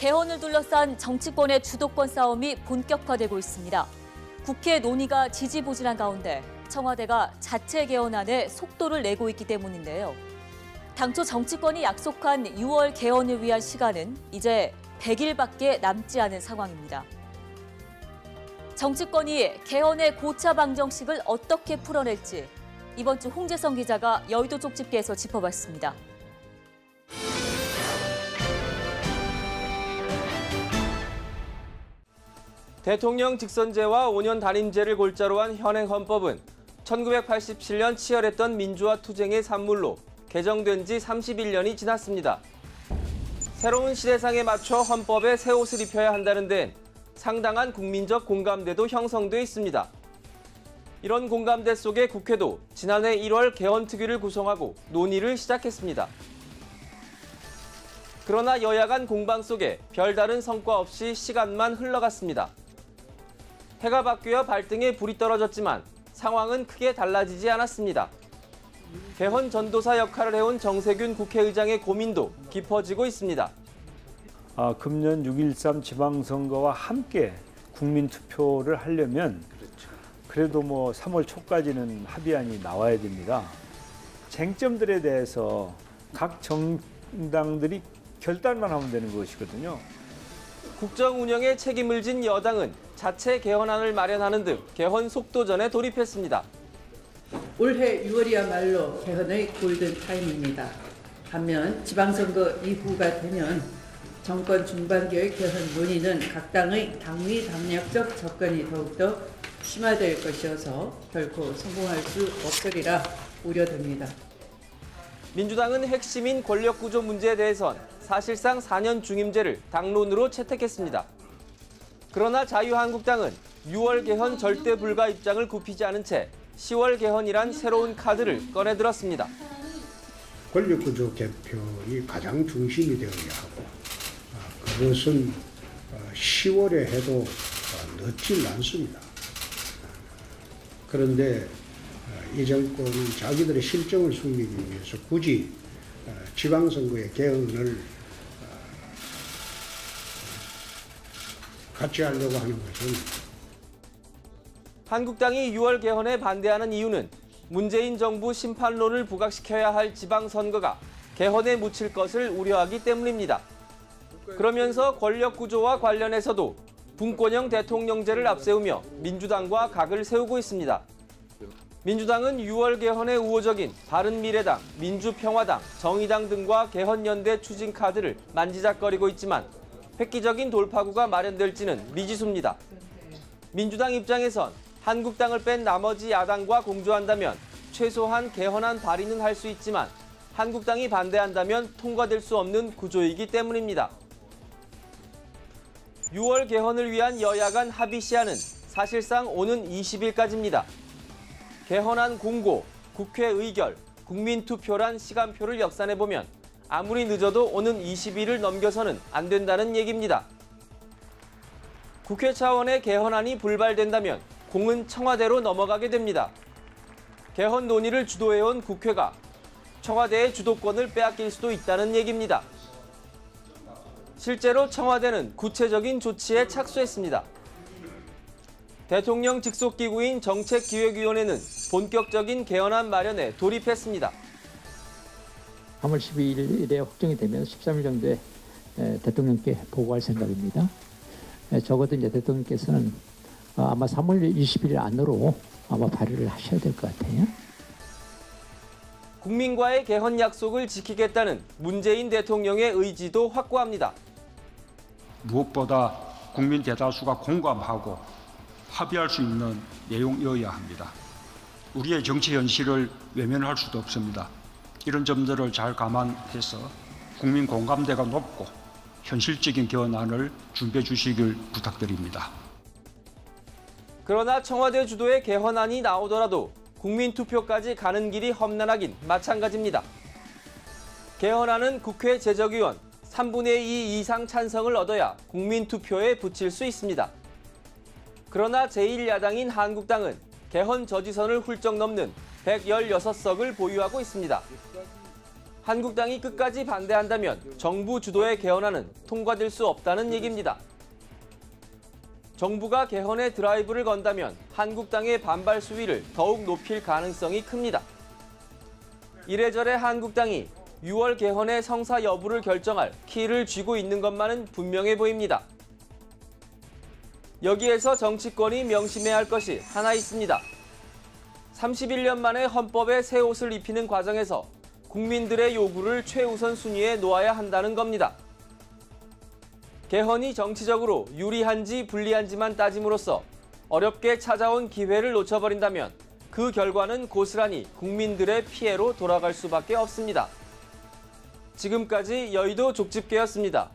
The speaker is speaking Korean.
개헌을 둘러싼 정치권의 주도권 싸움이 본격화되고 있습니다. 국회 논의가 지지부진한 가운데 청와대가 자체 개헌안에 속도를 내고 있기 때문인데요. 당초 정치권이 약속한 6월 개헌을 위한 시간은 이제 100일밖에 남지 않은 상황입니다. 정치권이 개헌의 고차 방정식을 어떻게 풀어낼지 이번 주 홍재성 기자가 여의도 쪽집게에서 짚어봤습니다. 대통령 직선제와 5년 단임제를 골자로 한 현행 헌법은 1987년 치열했던 민주화 투쟁의 산물로 개정된 지 31년이 지났습니다. 새로운 시대상에 맞춰 헌법에 새 옷을 입혀야 한다는 데엔 상당한 국민적 공감대도 형성돼 있습니다. 이런 공감대 속에 국회도 지난해 1월 개헌특위를 구성하고 논의를 시작했습니다. 그러나 여야 간 공방 속에 별다른 성과 없이 시간만 흘러갔습니다. 해가 바뀌어 발등에 불이 떨어졌지만 상황은 크게 달라지지 않았습니다. 개헌 전도사 역할을 해온 정세균 국회의장의 고민도 깊어지고 있습니다. 아, 금년 6.13 지방선거와 함께 국민투표를 하려면 그래도 뭐 3월 초까지는 합의안이 나와야 됩니다. 쟁점들에 대해서 각 정당들이 결단만 하면 되는 것이거든요. 국정 운영에 책임을 진 여당은 자체 개헌안을 마련하는 등 개헌 속도전에 돌입했습니다. 올해 6월이야말로 개헌의 골든 타임입니다. 반면 지방선거 이후가 되면 정권 중반기의 개헌 논의는 각 당의 당위 당략적 접근이 더욱더 심화될 것이어서 결코 성공할 수 없으리라 우려됩니다. 민주당은 핵심인 권력구조 문제에 대해선 사실상 4년 중임제를 당론으로 채택했습니다. 그러나 자유한국당은 6월 개헌 절대 불가 입장을 굽히지 않은 채 10월 개헌이란 새로운 카드를 꺼내들었습니다. 권력구조 개편이 가장 중심이 되어야 하고 그것은 10월에 해도 늦질 않습니다. 그런데 이 정권은 자기들의 실정을 숨기기 위해서 굳이 지방선거의 개헌을 같이 하려고 하는 것은 한국당이 6월 개헌에 반대하는 이유는 문재인 정부 심판론을 부각시켜야 할 지방선거가 개헌에 묻힐 것을 우려하기 때문입니다. 그러면서 권력 구조와 관련해서도 분권형 대통령제를 앞세우며 민주당과 각을 세우고 있습니다. 민주당은 6월 개헌에 우호적인 바른미래당, 민주평화당, 정의당 등과 개헌연대 추진 카드를 만지작거리고 있지만 획기적인 돌파구가 마련될지는 미지수입니다. 민주당 입장에선 한국당을 뺀 나머지 야당과 공조한다면 최소한 개헌안 발의는 할 수 있지만 한국당이 반대한다면 통과될 수 없는 구조이기 때문입니다. 6월 개헌을 위한 여야 간 합의 시한은 사실상 오는 20일까지입니다. 개헌안 공고, 국회 의결, 국민투표란 시간표를 역산해보면 아무리 늦어도 오는 20일을 넘겨서는 안 된다는 얘기입니다. 국회 차원의 개헌안이 불발된다면 공은 청와대로 넘어가게 됩니다. 개헌 논의를 주도해온 국회가 청와대의 주도권을 빼앗길 수도 있다는 얘기입니다. 실제로 청와대는 구체적인 조치에 착수했습니다. 대통령 직속기구인 정책기획위원회는 본격적인 개헌안 마련에 돌입했습니다. 3월 12일에 확정이 되면 13일 정도에 대통령께 보고할 생각입니다. 적어도 이제 대통령께서는 아마 3월 20일 안으로 아마 발의를 하셔야 될 것 같아요. 국민과의 개헌 약속을 지키겠다는 문재인 대통령의 의지도 확고합니다. 무엇보다 국민 대다수가 공감하고 합의할 수 있는 내용이어야 합니다. 우리의 정치 현실을 외면할 수도 없습니다. 이런 점들을 잘 감안해서 국민 공감대가 높고 현실적인 개헌안을 준비해 주시길 부탁드립니다. 그러나 청와대 주도의 개헌안이 나오더라도 국민 투표까지 가는 길이 험난하긴 마찬가지입니다. 개헌안은 국회 제적위원 3분의 2 이상 찬성을 얻어야 국민 투표에 붙일 수 있습니다. 그러나 제1야당인 한국당은 개헌 저지선을 훌쩍 넘는 116석을 보유하고 있습니다. 한국당이 끝까지 반대한다면 정부 주도의 개헌안은 통과될 수 없다는 얘기입니다. 정부가 개헌에 드라이브를 건다면 한국당의 반발 수위를 더욱 높일 가능성이 큽니다. 이래저래 한국당이 6월 개헌의 성사 여부를 결정할 키를 쥐고 있는 것만은 분명해 보입니다. 여기에서 정치권이 명심해야 할 것이 하나 있습니다. 31년 만에 헌법에 새 옷을 입히는 과정에서 국민들의 요구를 최우선 순위에 놓아야 한다는 겁니다. 개헌이 정치적으로 유리한지 불리한지만 따짐으로써 어렵게 찾아온 기회를 놓쳐버린다면 그 결과는 고스란히 국민들의 피해로 돌아갈 수밖에 없습니다. 지금까지 여의도 족집게였습니다.